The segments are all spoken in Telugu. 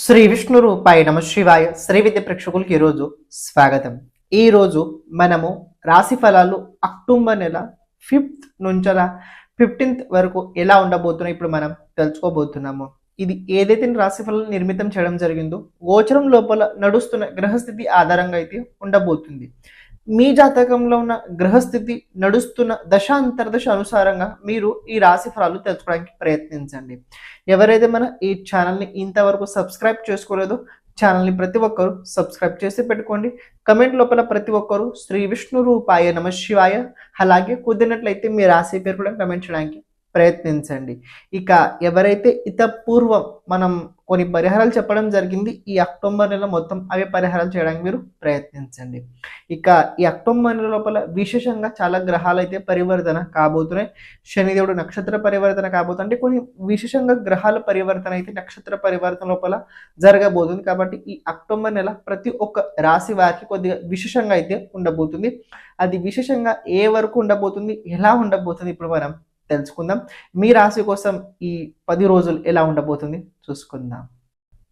శ్రీ విష్ణు రూపాయ నమ శివాయ శ్రీ విద్య ప్రేక్షకులకి ఈరోజు స్వాగతం. ఈరోజు మనము రాశి ఫలాలు అక్టోబర్ నెల ఫిఫ్త్ నుంచల ఫిఫ్టీన్త్ వరకు ఎలా ఉండబోతున్నాయి ఇప్పుడు మనం తెలుసుకోబోతున్నాము. ఇది ఏదైతే రాశి ఫలాలు నిర్మితం చేయడం జరిగిందో గోచరం లోపల నడుస్తున్న గ్రహస్థితి ఆధారంగా అయితే ఉండబోతుంది. మీ జాతకంలో ఉన్న గ్రహస్థితి నడుస్తున్న దశ అంతర్దశ అనుసారంగా మీరు ఈ రాశి ఫలాలు తెలుసుకోవడానికి ప్రయత్నించండి. ఎవరైతే మన ఈ ఛానల్ని ఇంతవరకు సబ్స్క్రైబ్ చేసుకోలేదో ఛానల్ని ప్రతి ఒక్కరు సబ్స్క్రైబ్ చేసి పెట్టుకోండి. కమెంట్ లోపల ప్రతి ఒక్కరు శ్రీ విష్ణు రూపాయ నమ శివాయ. అలాగే కుదిరినట్లయితే మీ రాశి పేరు కూడా కమెంట్ చేయడానికి ప్రయత్నించండి. ఇక ఎవరైతే ఇతపూర్వం మనం కొన్ని పరిహారాలు చెప్పడం జరిగింది ఈ అక్టోబర్ నెల మొత్తం అవే పరిహారాలు చేయడానికి మీరు ప్రయత్నించండి. ఇక ఈ అక్టోబర్ నెల లోపల విశేషంగా చాలా గ్రహాలు అయితే పరివర్తన కాబోతున్నాయి. శనిదేవుడు నక్షత్ర పరివర్తన కాబోతుంది. అంటే కొన్ని విశేషంగా గ్రహాల పరివర్తన అయితే నక్షత్ర పరివర్తన లోపల జరగబోతుంది. కాబట్టి ఈ అక్టోబర్ నెల ప్రతి ఒక్క రాశి వారికి కొద్దిగా విశేషంగా అయితే ఉండబోతుంది. అది విశేషంగా ఏ వరకు ఉండబోతుంది ఎలా ఉండబోతుంది ఇప్పుడు మనం తెలుసుకుందాం. మీ రాశి కోసం ఈ పది రోజులు ఎలా ఉండబోతుంది చూసుకుందాం.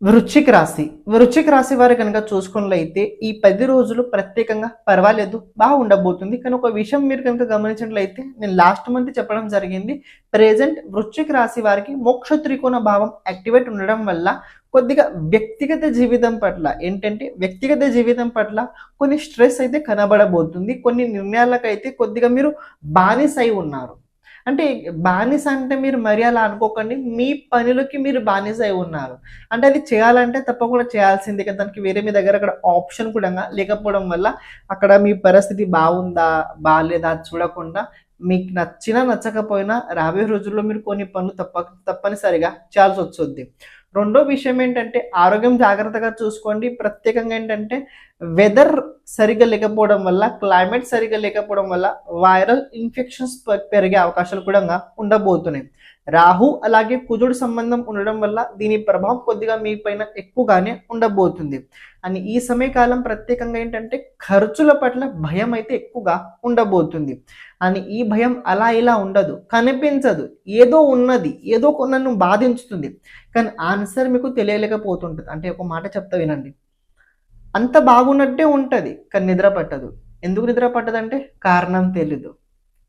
వృశ్చిక రాశి. వృశ్చిక రాశి వారు కనుక చూసుకున్నట్లయితే ఈ పది రోజులు ప్రత్యేకంగా పర్వాలేదు బాగా ఉండబోతుంది. కానీ ఒక విషయం మీరు కనుక గమనించినట్లయితే నేను లాస్ట్ మంత్ చెప్పడం జరిగింది. ప్రెజెంట్ వృశ్చిక రాశి వారికి మోక్ష త్రికోణ భావం యాక్టివేట్ ఉండడం వల్ల కొద్దిగా వ్యక్తిగత జీవితం పట్ల ఏంటంటే వ్యక్తిగత జీవితం పట్ల కొన్ని స్ట్రెస్ అయితే కనబడబోతుంది. కొన్ని నిర్ణయాలకైతే కొద్దిగా మీరు బానిస అయి ఉన్నారు. అంటే బానిస అంటే మీరు మరి అలా అనుకోకండి. మీ పనులకి మీరు బానిస అయి ఉన్నారు. అంటే అది చేయాలంటే తప్పకుండా చేయాల్సిందే కదా. దానికి వేరే మీ దగ్గర అక్కడ ఆప్షన్ కూడా లేకపోవడం వల్ల అక్కడ మీ పరిస్థితి బాగుందా? బాగాలేదా అది చూడకుండా మీకు నచ్చినా నచ్చకపోయినా రాబోయే రోజుల్లో మీరు కొన్ని పనులు తప్ప తప్పనిసరిగా చేయాల్సి వస్తుంది రెండో విషయం ఏంటంటే ఆరోగ్యం జాగ్రత్తగా చూసుకోండి. ప్రత్యేకంగా ఏంటంటే వెదర్ సరిగా లేకపోవడం వల్ల క్లైమేట్ సరిగా లేకపోవడం వల్ల వైరల్ ఇన్ఫెక్షన్స్ పెరిగే అవకాశాలు కూడా ఉండబోతున్నాయి. రాహు అలాగే కుజుడు సంబంధం ఉండడం వల్ల దీని ప్రభావం కొద్దిగా మీ పైన ఎక్కువగానే ఉండబోతుంది. అని ఈ సమయకాలం ప్రత్యేకంగా ఏంటంటే ఖర్చుల పట్ల భయం అయితే ఎక్కువగా ఉండబోతుంది. అని ఈ భయం అలా ఇలా ఉండదు కనిపించదు ఏదో ఉన్నది ఏదో నన్ను బాధించుతుంది. కానీ ఆన్సర్ మీకు తెలియలేకపోతుంటుంది. అంటే ఒక మాట చెప్తా వినండి. అంత బాగున్నట్టే ఉంటుంది కానీ నిద్ర పట్టదు. ఎందుకు నిద్ర పట్టదంటే కారణం తెలీదు.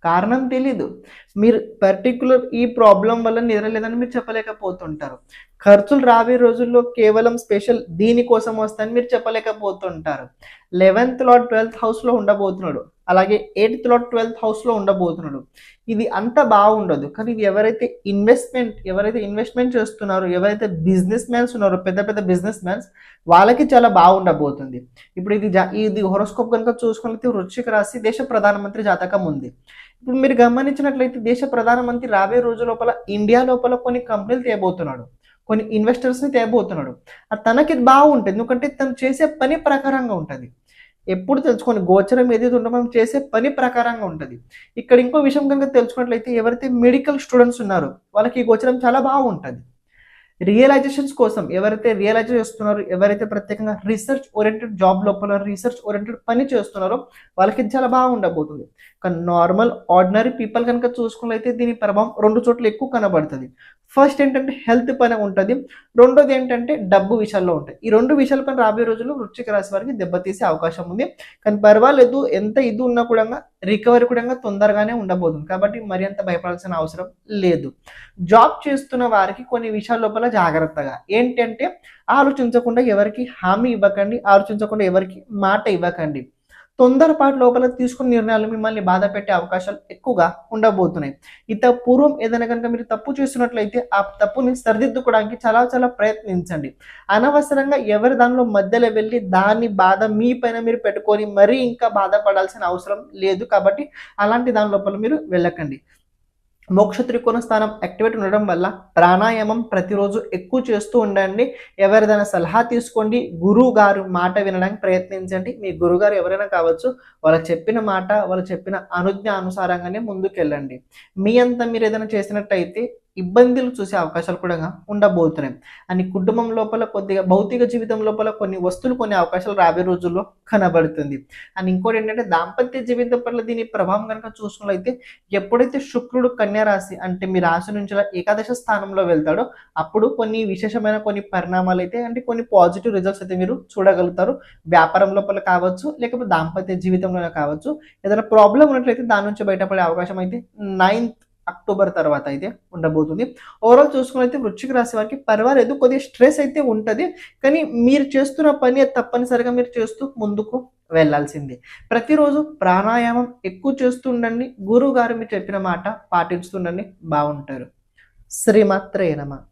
కారణం తెలీదు. మీరు పర్టికులర్ ఈ ప్రాబ్లం వల్ల నిద్ర లేదని మీరు చెప్పలేకపోతుంటారు. ఖర్చులు రాబోయే రోజుల్లో కేవలం స్పెషల్ దీనికోసం వస్తాయని మీరు చెప్పలేకపోతుంటారు. లెవెన్త్ లాట్ ట్వెల్త్ హౌస్లో ఉండబోతున్నాడు. అలాగే ఎయిత్ లాట్ ట్వెల్త్ హౌస్లో ఉండబోతున్నాడు. ఇది అంత బాగుండదు. కానీ ఇది ఎవరైతే ఇన్వెస్ట్మెంట్ ఎవరైతే ఇన్వెస్ట్మెంట్ చేస్తున్నారో ఎవరైతే బిజినెస్ మ్యాన్స్ ఉన్నారో పెద్ద పెద్ద బిజినెస్ మ్యాన్స్ వాళ్ళకి చాలా బాగుండబోతుంది. ఇప్పుడు ఇది ఇది హొరోస్కోప్ కనుక చూసుకున్నట్లయితే వృశ్చిక రాశి దేశ ప్రధానమంత్రి జాతకం ఉంది. ఇప్పుడు మీరు గమనించినట్లయితే దేశ ప్రధానమంత్రి రాబోయే రోజు లోపల ఇండియా లోపల కొన్ని కంపెనీలు తేబోతున్నాడు కొన్ని ఇన్వెస్టర్స్ని తేబోతున్నాడు తనకి బాగుంటుంది. ఎందుకంటే తను చేసే పని ప్రకారంగా ఉంటుంది. ఎప్పుడు తెలుసుకోండి గోచరం ఏదైతే ఉందో మనం చేసే పని ప్రకారంగా ఉంటుంది. ఇక్కడ ఇంకో విషయం కనుక తెలుసుకున్నట్లయితే ఎవరైతే మెడికల్ స్టూడెంట్స్ ఉన్నారో వాళ్ళకి ఈ గోచరం చాలా బాగుంటుంది. రియలైజేషన్స్ కోసం ఎవరైతే రియలైజ్ చేస్తున్నారో ఎవరైతే ప్రత్యేకంగా రీసెర్చ్ ఓరియంటెడ్ జాబ్ లోపల రీసెర్చ్ ఓరియంటెడ్ పని చేస్తున్నారో వాళ్ళకి చాలా బాగా ఉండబోతుంది. కానీ నార్మల్ ఆర్డినరీ పీపుల్ కనుక చూసుకున్నట్లయితే దీని ప్రభావం రెండు చోట్ల ఎక్కువ కనబడుతుంది. ఫస్ట్ ఏంటంటే హెల్త్ పైన ఉంటుంది. రెండోది ఏంటంటే డబ్బు విషయాల్లో ఉంటాయి. ఈ రెండు విషయాల పైన రాబోయే రోజుల్లో వృశ్చిక రాశి వారికి దెబ్బతీసే అవకాశం ఉంది. కానీ పర్వాలేదు ఎంత ఇది ఉన్నా కూడా రికవరీ కూడా తొందరగానే ఉండబోతుంది. కాబట్టి మరి అంత భయపడాల్సిన అవసరం లేదు. జాబ్ చేస్తున్న వారికి కొన్ని విషయాల లోపల జాగ్రత్తగా. ఏంటంటే ఆలోచించకుండా ఎవరికి హామీ ఇవ్వకండి ఆలోచించకుండా ఎవరికి మాట ఇవ్వకండి. తొందరపాటు లోపల తీసుకున్న నిర్ణయాలు మిమ్మల్ని బాధ పెట్టే అవకాశాలు ఎక్కువగా ఉండబోతున్నాయి. ఇత పూర్వం ఏదైనా కనుక మీరు తప్పు చేస్తున్నట్లయితే ఆ తప్పుని సరిదిద్దుకోవడానికి చాలా చాలా ప్రయత్నించండి. అనవసరంగా ఎవరి దానిలో మధ్యలో వెళ్ళి దాని బాధ మీ పైన మీరు పెట్టుకొని మరీ ఇంకా బాధపడాల్సిన అవసరం లేదు కాబట్టి అలాంటి దాని లోపల మీరు వెళ్ళకండి. మోక్ష త్రికోణ స్థానం యాక్టివేట్ ఉండడం వల్ల ప్రాణాయామం ప్రతిరోజు ఎక్కువ చేస్తూ ఉండండి. ఎవరిదైనా సలహా తీసుకోండి. గురువు గారు మాట వినడానికి ప్రయత్నించండి. మీ గురుగారు ఎవరైనా కావచ్చు వాళ్ళు చెప్పిన మాట వాళ్ళు చెప్పిన అనుజ్ఞ అనుసారంగానే ముందుకెళ్ళండి. మీ అంతా మీరు ఏదైనా చేసినట్టయితే ఇబ్బందులు చూసే అవకాశాలు కూడా ఉండబోతున్నాయి. అని కుటుంబం లోపల కొద్దిగా భౌతిక జీవితం లోపల కొన్ని వస్తువులు కొన్ని అవకాశాలు రాబోయే రోజుల్లో కనబడుతుంది. అండ్ ఇంకోటి ఏంటంటే దాంపత్య జీవితం పట్ల దీని ప్రభావం కనుక చూసుకున్నట్లయితే ఎప్పుడైతే శుక్రుడు కన్యా రాశి అంటే మీ రాశి నుంచి ఏకాదశ స్థానంలో వెళ్తాడో అప్పుడు కొన్ని విశేషమైన కొన్ని పరిణామాలు అయితే అంటే కొన్ని పాజిటివ్ రిజల్ట్స్ అయితే మీరు చూడగలుగుతారు. వ్యాపారం లోపల కావచ్చు లేకపోతే దాంపత్య జీవితంలోనే కావచ్చు. ఏదైనా ప్రాబ్లం ఉన్నట్లయితే దాని నుంచి బయటపడే అవకాశం అయితే నైన్త్ అక్టోబర్ తర్వాత అయితే ఉండబోతుంది. ఓవరాల్ చూసుకుని అయితే వృశ్చిక రాశి వారికి పర్వాలేదు కొద్దిగా స్ట్రెస్ అయితే ఉంటుంది. కానీ మీరు చేస్తున్న పని తప్పనిసరిగా మీరు చేస్తూ ముందుకు వెళ్ళాల్సిందే. ప్రతిరోజు ప్రాణాయామం ఎక్కువ చేస్తుండండి గురువు గారు మీరు చెప్పిన మాట పాటిస్తుండండి బాగుంటారు. శ్రీమాత్రే నమ.